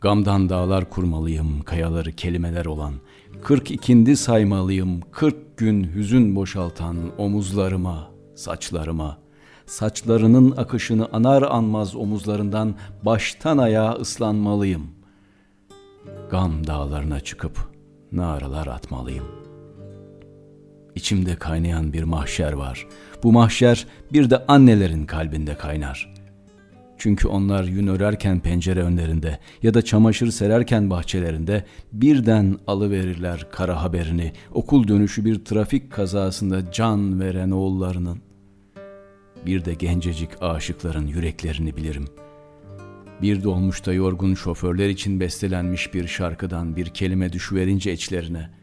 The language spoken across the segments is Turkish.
Gamdan dağlar kurmalıyım, kayaları kelimeler olan, kırk ikindi saymalıyım, kırk gün hüzün boşaltan omuzlarıma, saçlarıma, saçlarının akışını anar anmaz omuzlarından baştan ayağa ıslanmalıyım. Gam dağlarına çıkıp naralar atmalıyım. İçimde kaynayan bir mahşer var. Bu mahşer bir de annelerin kalbinde kaynar.'' Çünkü onlar yün örerken pencere önlerinde ya da çamaşır sererken bahçelerinde birden alıverirler kara haberini okul dönüşü bir trafik kazasında can veren oğullarının. Bir de gencecik aşıkların yüreklerini bilirim. Bir dolmuşta yorgun şoförler için bestelenmiş bir şarkıdan bir kelime düşüverince içlerine.''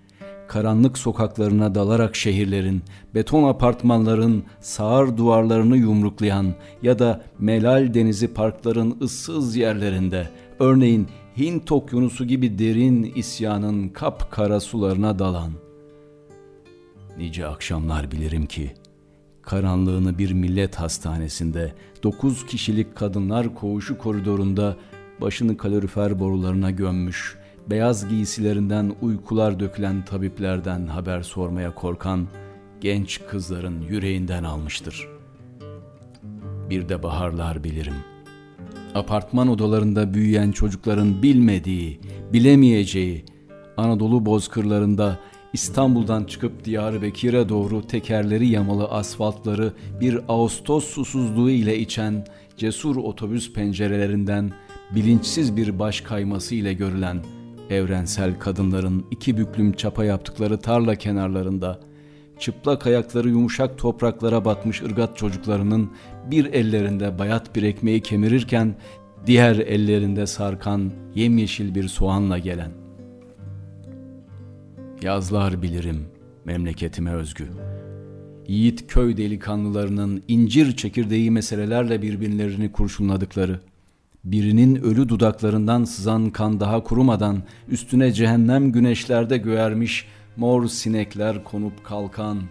Karanlık sokaklarına dalarak şehirlerin, beton apartmanların sağır duvarlarını yumruklayan ya da melal denizi parkların ıssız yerlerinde, örneğin Hint okyanusu gibi derin isyanın kapkara sularına dalan. Nice akşamlar bilirim ki, karanlığını bir millet hastanesinde, dokuz kişilik kadınlar koğuşu koridorunda başını kalorifer borularına gömmüş, beyaz giysilerinden uykular dökülen tabiplerden haber sormaya korkan genç kızların yüreğinden almıştır. Bir de baharlar bilirim. Apartman odalarında büyüyen çocukların bilmediği, bilemeyeceği, Anadolu bozkırlarında İstanbul'dan çıkıp Diyarbakır'a doğru tekerleri yamalı asfaltları bir Ağustos susuzluğu ile içen cesur otobüs pencerelerinden bilinçsiz bir baş kayması ile görülen Evrensel kadınların iki büklüm çapa yaptıkları tarla kenarlarında, çıplak ayakları yumuşak topraklara batmış ırgat çocuklarının bir ellerinde bayat bir ekmeği kemirirken, diğer ellerinde sarkan yemyeşil bir soğanla gelen. Yazlar bilirim memleketime özgü. Yiğit köy delikanlılarının incir çekirdeği meselelerle birbirlerini kurşunladıkları, birinin ölü dudaklarından sızan kan daha kurumadan üstüne cehennem güneşlerde göğermiş mor sinekler konup kalkan.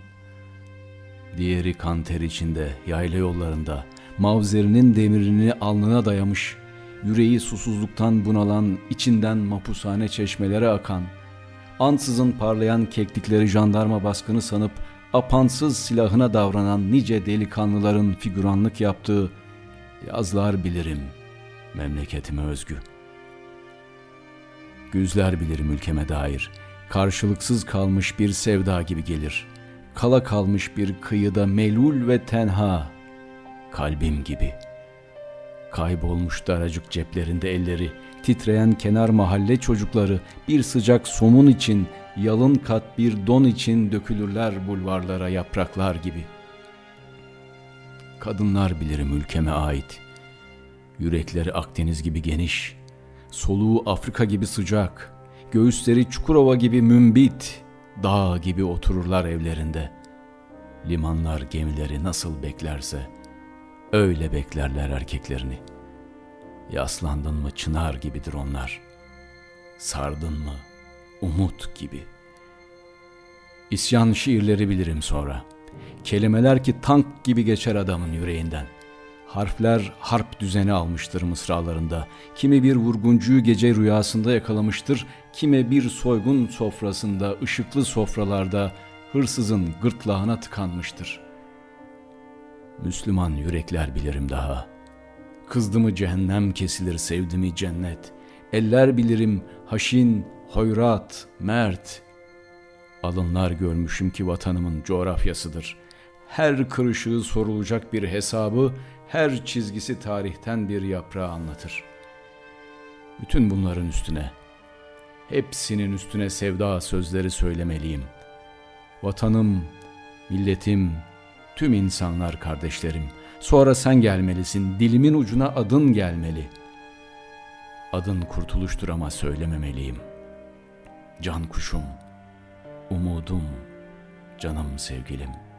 Diğeri kan ter içinde, yayla yollarında, mavzerinin demirini alnına dayamış, yüreği susuzluktan bunalan, içinden mapushane çeşmelere akan, ansızın parlayan keklikleri jandarma baskını sanıp apansız silahına davranan nice delikanlıların figüranlık yaptığı yazlar bilirim.'' Memleketime özgü. Güzler bilirim ülkeme dair, karşılıksız kalmış bir sevda gibi gelir. Kala kalmış bir kıyıda melul ve tenha, kalbim gibi. Kaybolmuş daracık ceplerinde elleri, titreyen kenar mahalle çocukları bir sıcak somun için, yalın kat bir don için dökülürler bulvarlara yapraklar gibi. Kadınlar bilirim ülkeme ait.'' Yürekleri Akdeniz gibi geniş, soluğu Afrika gibi sıcak, göğüsleri Çukurova gibi mümbit, dağ gibi otururlar evlerinde. Limanlar gemileri nasıl beklerse, öyle beklerler erkeklerini. Yaslandın mı çınar gibidir onlar. Sardın mı umut gibi. İsyan şiirleri bilirim sonra. Kelimeler ki tank gibi geçer adamın yüreğinden.'' Harfler harp düzeni almıştır mısralarında. Kimi bir vurguncuyu gece rüyasında yakalamıştır, kime bir soygun sofrasında, ışıklı sofralarda hırsızın gırtlağına tıkanmıştır. Müslüman yürekler bilirim daha. Kızdı mı cehennem kesilir, sevdi mi cennet. Eller bilirim haşin, hoyrat, mert. Alınlar görmüşüm ki vatanımın coğrafyasıdır. Her kırışığı sorulacak bir hesabı, her çizgisi tarihten bir yaprağı anlatır. Bütün bunların üstüne, hepsinin üstüne sevda sözleri söylemeliyim. Vatanım, milletim, tüm insanlar kardeşlerim. Sonra sen gelmelisin, dilimin ucuna adın gelmeli. Adın kurtuluştur ama söylememeliyim. Can kuşum, umudum, canım sevgilim.''